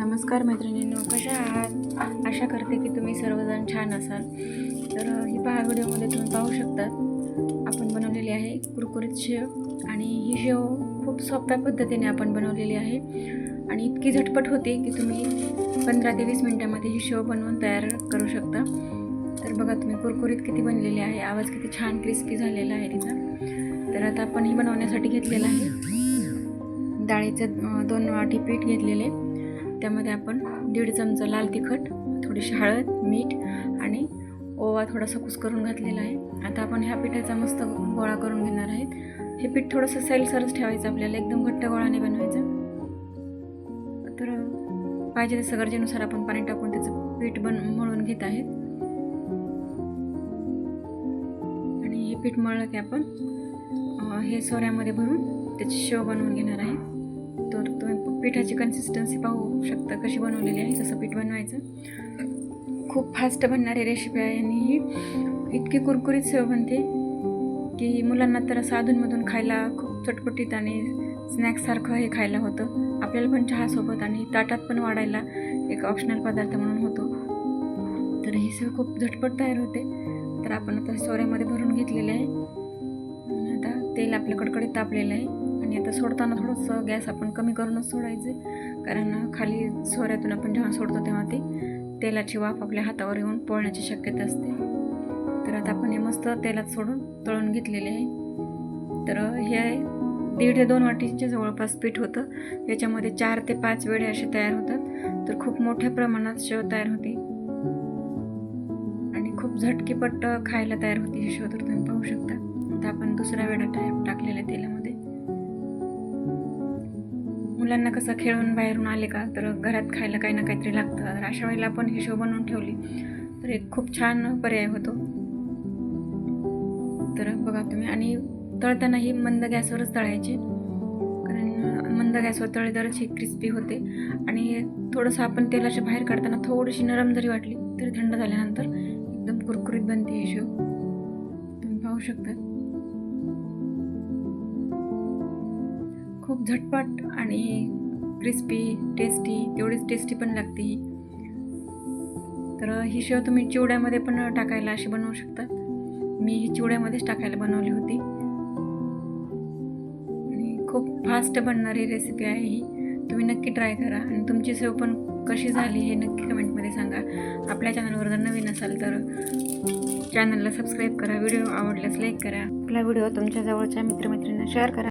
नमस्कार मैत्रिणींनो कशा आहात? आशा करते की तुम्ही सर्वजण छान असाल. तर ही पहा व्हिडिओमध्ये तुम्ही पाहू शकतात आपण बनवलेली आहे कुरकुरीत शेव आणि ही शेव खूप सोप्या पद्धतीने आपण बनवलेली आहे. आणि इतकी झटपट होते की तुम्ही पंधरा ते वीस मिनटामध्ये ही शेव बनवून तयार करू शकता. तर बघा तुम्ही कुरकुरीत किती बनलेली आहे आवाज किती छान क्रिस्पी झालेला आहे तिचा. तर आता आपण ही बनवण्यासाठी घेतलेलं आहे. डाळीचं दोन वाटी पीठ घेतलेले. त्यामध्ये आपण दीड चमचा लाल तिखट थोडीशी हळद मीठ आणि ओवा थोडासा कुसकरून घातलेला आहे. आता आपण ह्या पिठाचा मस्त गोळा करून घेणार आहेत. हे पीठ थोडंसं सैलसरच ठेवायचं आपल्याला एकदम घट्ट गोळाने बनवायचं. तर पाहिजे तसं गरजेनुसार आपण पाणी टाकून त्याचं पीठ बन मळून घेत आहेत. आणि हे पीठ मळलं की आपण हे सोऱ्यामध्ये भरून त्याची शेव बनवून घेणार आहे. तर तुम्ही पिठाची कन्सिस्टन्सी पाहू कशी बनवलेली आहे तसं पीठ बनवायचं. खूप फास्ट बनणारी रेसिपी आहे आणि ही इतकी कुरकुरीत सेव बनते की मुलांना तर असं अधूनमधून खायला खूप चटपटीत आणि स्नॅक्ससारखं हे खायला होतं. आपल्याला पण चहासोबत आणि ताटात पण वाढायला एक ऑप्शनल पदार्थ म्हणून होतो. तर ही सेव खूप झटपट तयार होते. तर आपण आता सोऱ्यामध्ये भरून घेतलेले आहे. आता तेल आपलं कडकडीत तापलेलं आहे. आणि आता सोडताना थोडंसं गॅस आपण कमी करूनच सोडायचं. कारण खाली सोऱ्यातून आपण जेव्हा सोडतो तेव्हा ते तेलाची वाफ आपल्या हातावर येऊन पोळण्याची शक्यता असते. तर आता आपण हे मस्त तेलात सोडून तळून घेतलेले आहे. तर हे आहे दीड ते दोन वाटीचे जवळपास पीठ होतं. याच्यामध्ये चार ते पाच वेळे असे तयार होतात. तर खूप मोठ्या प्रमाणात शेव तयार होते. आणि खूप झटकीपट्ट खायला तयार होती ही शेव तर तुम्ही पाहू शकता. आता आपण दुसऱ्या वेळा टाक टाकलेल्या तेलामध्ये. मुलांना कसं खेळून बाहेरून आले का तर घरात खायला काही ना काहीतरी लागतं. तर अशा वेळेला आपण हिशोब बनवून ठेवली. तर एक खूप छान पर्याय होतो. तर बघा तुम्ही आणि तळताना ही मंद गॅसवरच तळायची. कारण मंद गॅसवर तळले तरच ही क्रिस्पी होते. आणि थोडंसं आपण तेलाच्या बाहेर काढताना थोडीशी नरम जरी वाटली तरी थंड झाल्यानंतर एकदम कुरकुरीत बनते ही शेव तुम्ही पाहू शकता. खूप झटपट आणि क्रिस्पी टेस्टी तेवढीच टेस्टी पण लागते. ही तर ही शेव तुम्ही चिवड्यामध्ये पण टाकायला अशी बनवू शकता. मी ही चिवड्यामध्येच टाकायला बनवली होती. आणि खूप फास्ट बनणारी रेसिपी आहे ही. तुम्ही नक्की ट्राय करा. आणि तुमची सेव पण कशी झाली हे नक्की कमेंटमध्ये सांगा. आपल्या चॅनलवर जर नवीन असाल तर चॅनलला सबस्क्राईब करा. व्हिडिओ आवडल्यास लाईक करा. आपला व्हिडिओ तुमच्या जवळच्या मित्रमैत्रिणींना शेअर करा.